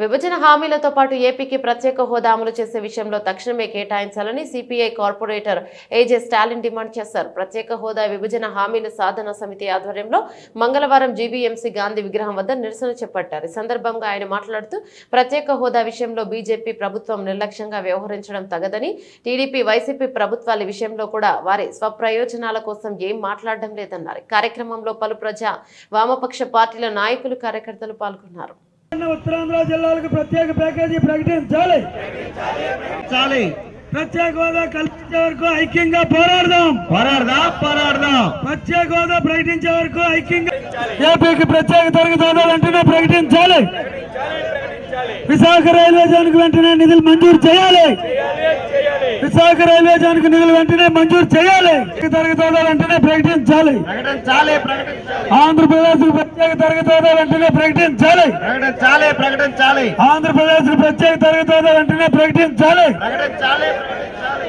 విభజన హామీలతో పాటు ఏపీకి ప్రత్యేక హోదా అమలు చేసే విషయంలో తక్షణమే కేటాయించాలని CPI corporator A J Stalin demand చేశారు. ప్రత్యేక హోదా విభజన హామీల సాధన సమితి ఆధ్వర్యంలో మంగళవారం జీబీఎంసీ గాంధీ విగ్రహం వద్ద నిరసన చేపట్టారు. ఈ సందర్భంగా ఆయన మాట్లాడుతూ ప్రత్యేక హోదా విషయంలో బీజేపీ ప్రభుత్వం నిర్లక్ష్యంగా వ్యవహరించడం తగదని టీడీపీ వైసీపీ ప్రభుత్వాల విషయంలో కూడా వారి స్వప్రయోజనాల కోసం ఏం మాట్లాడడం లేదన్నారు. కార్యక్రమంలో పలు ప్రజా వామపక్ష పార్టీల నాయకులు కార్యకర్తలు పాల్గొన్నారు. ఉత్తరాంధ్ర జిల్లాలకు ప్రత్యేక ప్యాకేజీ ప్రకటించాలి. చాలి ప్రత్యేక హోదా కల్పించే వరకు ఐక్యంగా పోరాడదాం. పోరాడదా పోరాడదాం. ప్రత్యేక హోదా ప్రకటించే వరకు ఐక్యంగా ఏపీకి ప్రత్యేక తరగతి హోదా వెంటనే ప్రకటించాలి. విశాఖ రైల్వే జోన్కు వెంటనే నిధులు మంజూరు చేయాలి. విశాఖ రైల్వే జోన్కు నిధులు వెంటనే మంజూరు చేయాలి. తరగతి వెంటనే ప్రకటించాలి. ఆంధ్రప్రదేశ్ ప్రత్యేక తరగతి వెంటనే ప్రకటించాలి. ఆంధ్రప్రదేశ్ ప్రత్యేక తరగతి వెంటనే ప్రకటించాలి.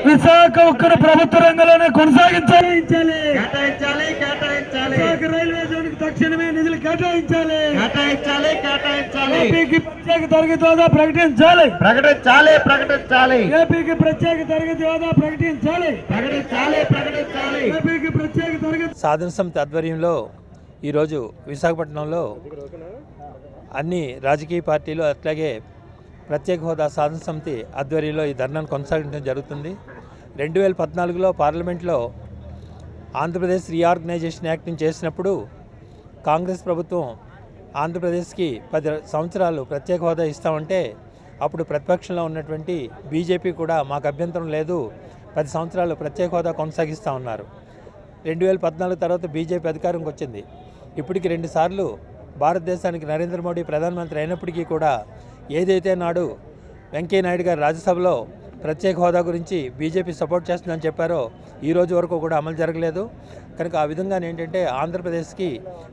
విశాఖ ఉక్కును ప్రభుత్వ రంగంలోనే కొనసాగించాలి. విశాఖ రైల్వే కేటాయించాలి. కేటాయించాలి కేటాయించాలి. ఏపీకి ప్రత్యేక తరగతి హోదా ప్రకటించాలి. ప్రకటించాలి ప్రకటించాలి. ఏపీకి ప్రత్యేక తరగతి హోదా ప్రకటించాలి. ప్రకటించాలి ప్రకటించాలి. ఏపీకి ప్రత్యేక తరగతి సాధన సమితి ఆధ్వర్యంలో ఈరోజు విశాఖపట్నంలో అన్ని రాజకీయ పార్టీలు అట్లాగే ప్రత్యేక హోదా సాధన సమితి ఆధ్వర్యంలో ఈ ధర్నాను కొనసాగించడం జరుగుతుంది. రెండు వేల పద్నాలుగులో పార్లమెంట్లో ఆంధ్రప్రదేశ్ రీఆర్గనైజేషన్ యాక్ట్ని చేసినప్పుడు కాంగ్రెస్ ప్రభుత్వం ఆంధ్రప్రదేశ్కి పది సంవత్సరాలు ప్రత్యేక హోదా ఇస్తామంటే అప్పుడు ప్రతిపక్షంలో ఉన్నటువంటి బీజేపీ కూడా మాకు అభ్యంతరం లేదు. పది సంవత్సరాలు ప్రత్యేక హోదా కొనసాగిస్తూ ఉన్నారు. రెండు వేల పద్నాలుగు తర్వాత బీజేపీ అధికారంకి వచ్చింది. ఇప్పటికి రెండుసార్లు భారతదేశానికి నరేంద్ర మోడీ ప్రధానమంత్రి అయినప్పటికీ కూడా ఏదైతే నాడు వెంకయ్య నాయుడు గారు రాజ్యసభలో ప్రత్యేక హోదా గురించి బీజేపీ సపోర్ట్ చేస్తుందని చెప్పారో ఈ రోజు వరకు కూడా అమలు జరగలేదు. కనుక ఆ విధంగా ఏంటంటే ఆంధ్రప్రదేశ్కి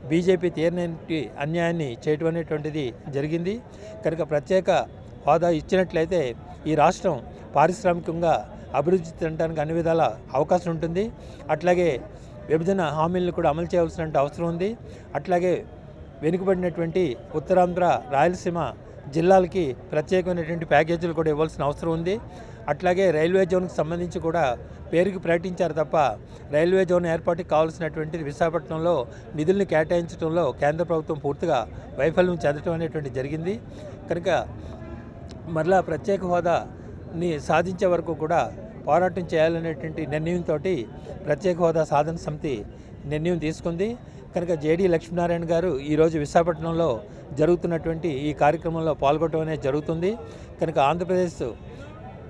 బీజేపీ తీరనేటి అన్యాయాన్ని చేయటం అనేటువంటిది జరిగింది. కనుక ప్రత్యేక హోదా ఇచ్చినట్లయితే ఈ రాష్ట్రం పారిశ్రామికంగా అభివృద్ధి చెందడానికి అన్ని విధాల అవకాశం ఉంటుంది. అట్లాగే విభజన హామీలను కూడా అమలు చేయాల్సిన అవసరం ఉంది. అట్లాగే వెనుకబడినటువంటి ఉత్తరాంధ్ర రాయలసీమ జిల్లాలకి ప్రత్యేకమైనటువంటి ప్యాకేజీలు కూడా ఇవ్వాల్సిన అవసరం ఉంది. అట్లాగే రైల్వే జోన్కి సంబంధించి కూడా పేరుకి ప్రకటించారు తప్ప రైల్వే జోన్ ఏర్పాటుకి కావాల్సినటువంటి విశాఖపట్నంలో నిధుల్ని కేటాయించడంలో కేంద్ర ప్రభుత్వం పూర్తిగా వైఫల్యం చెందడం అనేటువంటి జరిగింది. కనుక మరలా ప్రత్యేక హోదాని సాధించే వరకు కూడా పోరాటం చేయాలనేటువంటి నిర్ణయంతో ప్రత్యేక హోదా సాధన సమితి నిర్ణయం తీసుకుంది. కనుక జేడి లక్ష్మీనారాయణ గారు ఈరోజు విశాఖపట్నంలో జరుగుతున్నటువంటి ఈ కార్యక్రమంలో పాల్గొనడం అనేది జరుగుతుంది. కనుక ఆంధ్రప్రదేశ్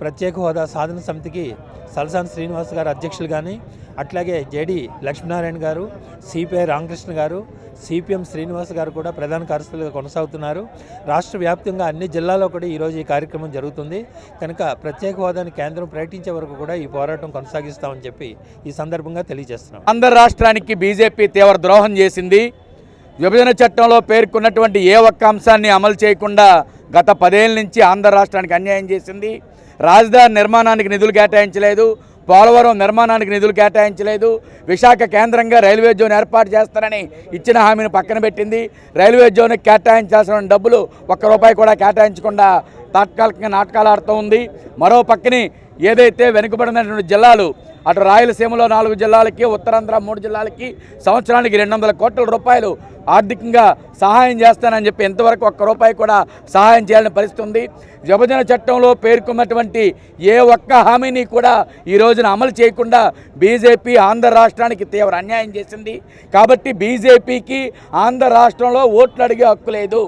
ప్రత్యేక హోదా సాధన సమితికి సలసాని శ్రీనివాస్ గారు అధ్యక్షులు కానీ అట్లాగే జేడి లక్ష్మీనారాయణ గారు సిపిఐ రామకృష్ణ గారు సిపిఎం శ్రీనివాస్ గారు కూడా ప్రధాన కార్యదర్శులుగా కొనసాగుతున్నారు. రాష్ట్ర వ్యాప్తంగా అన్ని జిల్లాల్లో కూడా ఈరోజు ఈ కార్యక్రమం జరుగుతుంది. కనుక ప్రత్యేక హోదాని కేంద్రం ప్రకటించే వరకు కూడా ఈ పోరాటం కొనసాగిస్తామని చెప్పి ఈ సందర్భంగా తెలియజేస్తున్నాం. ఆంధ్ర రాష్ట్రానికి బీజేపీ తీవ్ర ద్రోహం చేసింది. విభజన చట్టంలో పేర్కొన్నటువంటి ఏ ఒక్క అంశాన్ని అమలు చేయకుండా గత పదేళ్ళ నుంచి ఆంధ్ర రాష్ట్రానికి అన్యాయం చేసింది. రాజధాని నిర్మాణానికి నిధులు కేటాయించలేదు. పోలవరం నిర్మాణానికి నిధులు కేటాయించలేదు. విశాఖ కేంద్రంగా రైల్వే జోన్ ఏర్పాటు చేస్తారని ఇచ్చిన హామీని పక్కన పెట్టింది. రైల్వే జోన్కి కేటాయించాల్సిన డబ్బులు ఒక్క రూపాయి కూడా కేటాయించకుండా తాత్కాలికంగా నాటకాలు ఆడుతూ ఉంది. మరో పక్కని ఏదైతే వెనుకబడినటువంటి జిల్లాలు అటు రాయలసీమలో నాలుగు జిల్లాలకి ఉత్తరాంధ్ర మూడు జిల్లాలకి సంవత్సరానికి రెండు వందల కోట్ల రూపాయలు ఆర్థికంగా సహాయం చేస్తానని చెప్పి ఎంతవరకు ఒక్క రూపాయి కూడా సహాయం చేయాలని పరిస్థితి ఉంది. విభజన చట్టంలో పేర్కొన్నటువంటి ఏ ఒక్క హామీని కూడా ఈ రోజున అమలు చేయకుండా బీజేపీ ఆంధ్ర రాష్ట్రానికి తీవ్ర అన్యాయం చేసింది. కాబట్టి బీజేపీకి ఆంధ్ర రాష్ట్రంలో ఓట్లు అడిగే హక్కు లేదు.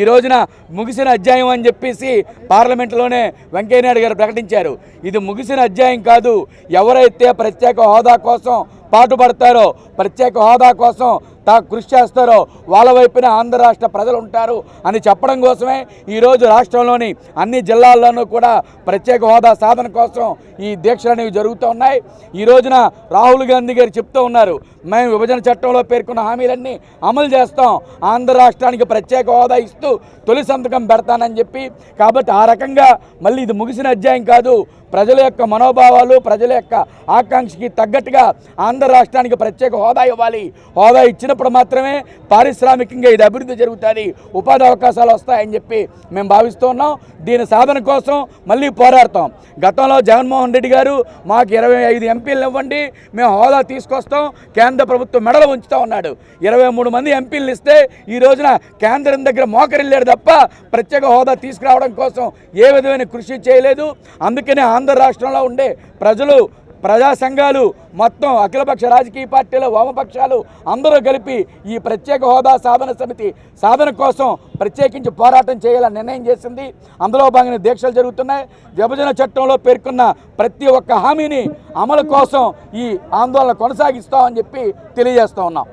ఈ రోజున ముగిసిన అధ్యాయం అని చెప్పేసి పార్లమెంటులోనే వెంకయ్యనాయుడు గారు ప్రకటించారు. ఇది ముగిసిన అధ్యాయం కాదు. ఎవరైతే ప్రత్యేక హోదా కోసం పాటుపడతారో ప్రత్యేక హోదా కోసం తా కృషి చేస్తారో వాళ్ళ వైపున ఆంధ్ర రాష్ట్ర ప్రజలు ఉంటారు అని చెప్పడం కోసమే ఈరోజు రాష్ట్రంలోని అన్ని జిల్లాల్లోనూ కూడా ప్రత్యేక హోదా సాధన కోసం ఈ దీక్షలు అనేవి జరుగుతూ ఉన్నాయి. ఈ రోజున రాహుల్ గాంధీ గారు చెప్తూ ఉన్నారు మేము విభజన చట్టంలో పేర్కొన్న హామీలన్నీ అమలు చేస్తాం. ఆంధ్ర రాష్ట్రానికి ప్రత్యేక హోదా ఇస్తూ తొలి సంతకం పెడతానని చెప్పి. కాబట్టి ఆ రకంగా మళ్ళీ ఇది ముగిసిన అధ్యాయం కాదు. ప్రజల యొక్క మనోభావాలు ప్రజల యొక్క ఆకాంక్షకి తగ్గట్టుగా ఆంధ్ర ఆంధ్ర రాష్ట్రానికి ప్రత్యేక హోదా ఇవ్వాలి. హోదా ఇచ్చినప్పుడు మాత్రమే పారిశ్రామికంగా ఇది అభివృద్ధి జరుగుతుంది. ఉపాధి అవకాశాలు వస్తాయని చెప్పి మేము భావిస్తూ ఉన్నాం. దీని సాధన కోసం మళ్ళీ పోరాడతాం. గతంలో జగన్మోహన్ రెడ్డి గారు మాకు ఇరవై ఐదు ఎంపీలు ఇవ్వండి మేము హోదా తీసుకొస్తాం కేంద్ర ప్రభుత్వం మెడలు ఉంచుతా ఉన్నాడు. ఇరవై మూడు మంది ఎంపీలు ఇస్తే ఈ రోజున కేంద్రం దగ్గర మోకరిల్లాడు తప్ప ప్రత్యేక హోదా తీసుకురావడం కోసం ఏ విధమైన కృషి చేయలేదు. అందుకనే ఆంధ్ర రాష్ట్రంలో ఉండే ప్రజలు ప్రజా సంఘాలు మొత్తం అఖిలపక్ష రాజకీయ పార్టీలు వామపక్షాలు అందరూ కలిపి ఈ ప్రత్యేక హోదా సాధన సమితి సాధన కోసం ప్రత్యేకించి పోరాటం చేయాలని నిర్ణయం చేసింది. అందులో భాగంగా దీక్షలు జరుగుతున్నాయి. విభజన చట్టంలో పేర్కొన్న ప్రతి ఒక్క హామీని అమలు కోసం ఈ ఆందోళన కొనసాగిస్తామని చెప్పి తెలియజేస్తూ ఉన్నాం.